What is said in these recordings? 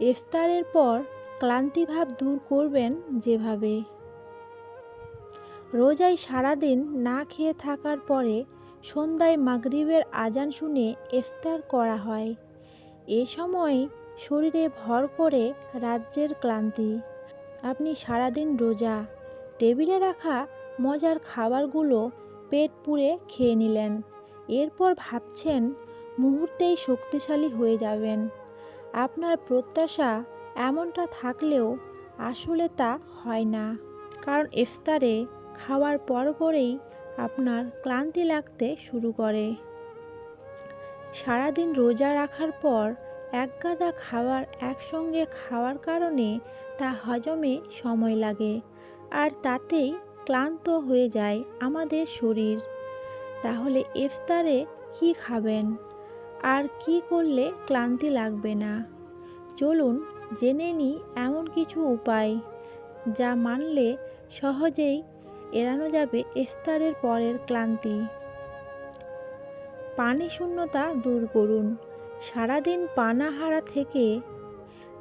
ইফতারের পর ক্লান্তিভাব দূর করবেন যেভাবে। রোজায় সারাদিন না খেয়ে থাকার পরে সন্ধ্যায় মাগরিবের আজান শুনে ইফতার করা হয়। এ সময় শরীরে ভর করে রাজ্যের ক্লান্তি। আপনি সারাদিন রোজা, টেবিলে রাখা মজার খাবারগুলো পেট পুড়ে খেয়ে নিলেন। এরপর ভাবছেন, মুহূর্তেই শক্তিশালী হয়ে যাবেন। আপনার প্রত্যাশা এমনটা থাকলেও আসলে তা হয় না। কারণ ইফতারে খাওয়ার পরপরেই আপনার ক্লান্তি লাগতে শুরু করে। সারাদিন রোজা রাখার পর একগাদা খাবার একসঙ্গে খাওয়ার কারণে তা হজমে সময় লাগে আর তাতেই ক্লান্ত হয়ে যায় আমাদের শরীর। তাহলে ইফতারে কি খাবেন? আর কি করলে ক্লান্তি লাগবে না। চলুন জেনে নিই এমন কিছু উপায়, যা মানলে সহজেই এড়ানো যাবে ইফতারের পরের ক্লান্তি। পানি শূন্যতা দূর করুন। সারাদিন পানাহারা থেকে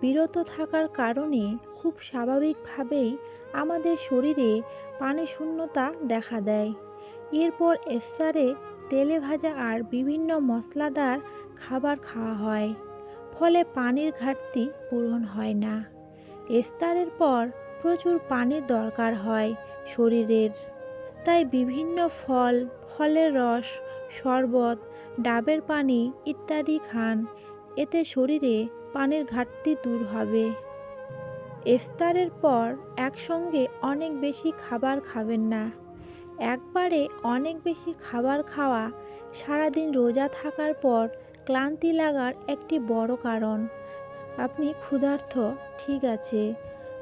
বিরত থাকার কারণে খুব স্বাভাবিকভাবেই আমাদের শরীরে পানি শূন্যতা দেখা দেয়। এরপর ইফতারে তেলে ভাজা আর বিভিন্ন মশলাদার খাবার খাওয়া হয়। ফলে পানির ঘাটতি পূরণ হয় না। ইফতারের পর প্রচুর পানির দরকার হয় শরীরের। তাই বিভিন্ন ফল, ফলের রস, শরবত, ডাবের পানি ইত্যাদি খান। এতে শরীরে পানির ঘাটতি দূর হবে। ইফতারের পর একসঙ্গে অনেক বেশি খাবার খাবেন না। একবারে অনেক বেশি খাবার খাওয়া, সারাদিন রোজা থাকার পর ক্লান্তি লাগার একটি বড় কারণ। আপনি ক্ষুধার্ত, ঠিক আছে,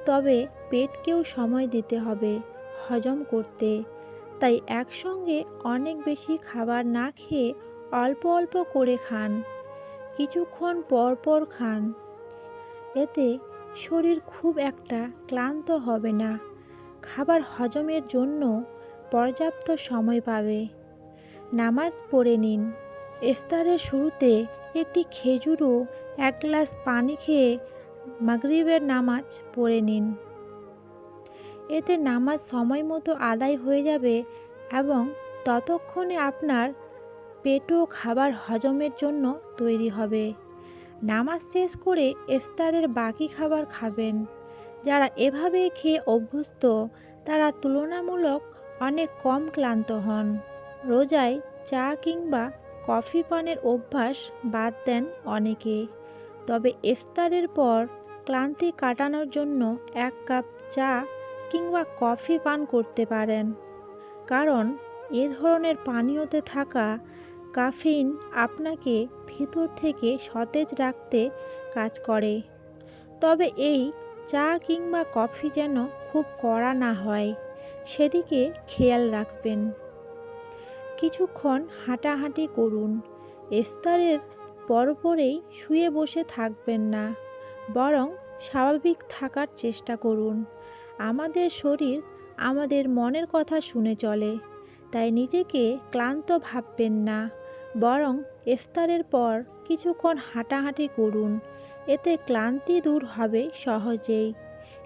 তবে পেটকেও সময় দিতে হবে হজম করতে। তাই একসঙ্গে অনেক বেশি খাবার না খেয়ে অল্প অল্প করে খান, কিছুক্ষণ পর পর খান। এতে শরীর খুব একটা ক্লান্ত হবে না। খাবার হজমের জন্য পর্যাপ্ত সময় পাবে। নামাজ পড়ে নিন। ইফতারের শুরুতে একটি খেজুর ও এক গ্লাস পানি খেয়ে মাগরিবের নামাজ পড়ে নিন। এতে নামাজ সময় মতো আদায় হয়ে যাবে এবং ততক্ষণে আপনার পেটও খাবার হজমের জন্য তৈরি হবে। নামাজ শেষ করে ইফতারের বাকি খাবার খাবেন। যারা এভাবে খেয়ে অভ্যস্ত, তারা তুলনামূলক অনেক কম ক্লান্ত হন। রোজায় চা কিংবা কফি পানের অভ্যাস বাদ দেন অনেকে। তবে ইফতারের পর ক্লান্তি কাটানোর জন্য এক কাপ চা কিংবা কফি পান করতে পারেন। কারণ এ ধরনের পানীয়তে থাকা কাফিন আপনাকে ভিতর থেকে সতেজ রাখতে কাজ করে। তবে এই চা কিংবা কফি যেন খুব কড়া না হয়। সেদিকে খেয়াল রাখবেন। কিছুক্ষণ হাঁটাহাঁটি করুন। ইফতারের পরপরেই শুয়ে বসে থাকবেন না, বরং স্বাভাবিক থাকার চেষ্টা করুন। আমাদের শরীর আমাদের মনের কথা শুনে চলে, তাই নিজেকে ক্লান্ত ভাববেন না, বরং ইফতারের পর কিছুক্ষণ হাঁটাহাঁটি করুন। এতে ক্লান্তি দূর হবে সহজেই।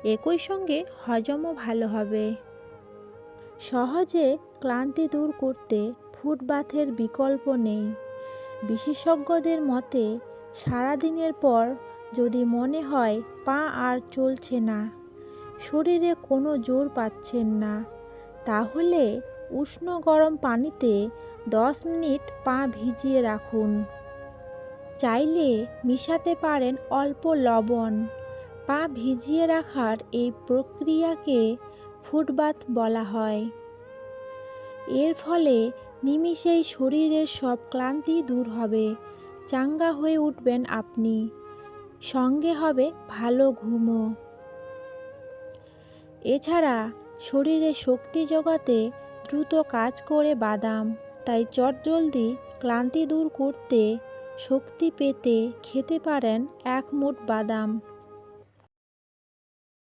একই সঙ্গে হজমও ভালো হবে। সহজে ক্লান্তি দূর করতে ফুটবাথের বিকল্প নেই। বিশেষজ্ঞদের মতে, সারাদিনের পর যদি মনে হয় পা আর চলছে না, শরীরে কোনো জোর পাচ্ছেন না, তাহলে উষ্ণ গরম পানিতে দশ মিনিট পা ভিজিয়ে রাখুন। চাইলে মিশাতে পারেন অল্প লবণ। পা ভিজিয়ে রাখার এই প্রক্রিয়াকে ফুটবাথ বলা হয়। এর ফলে নিমিষেই শরীরের সব ক্লান্তি দূর হবে। চাঙ্গা হয়ে উঠবেন আপনি। সঙ্গে হবে ভালো ঘুমও। এছাড়া শরীরে শক্তি জোগাতে দ্রুত কাজ করে বাদাম। তাই চটজলদি ক্লান্তি দূর করতে শক্তি পেতে খেতে পারেন এক মুঠ বাদাম।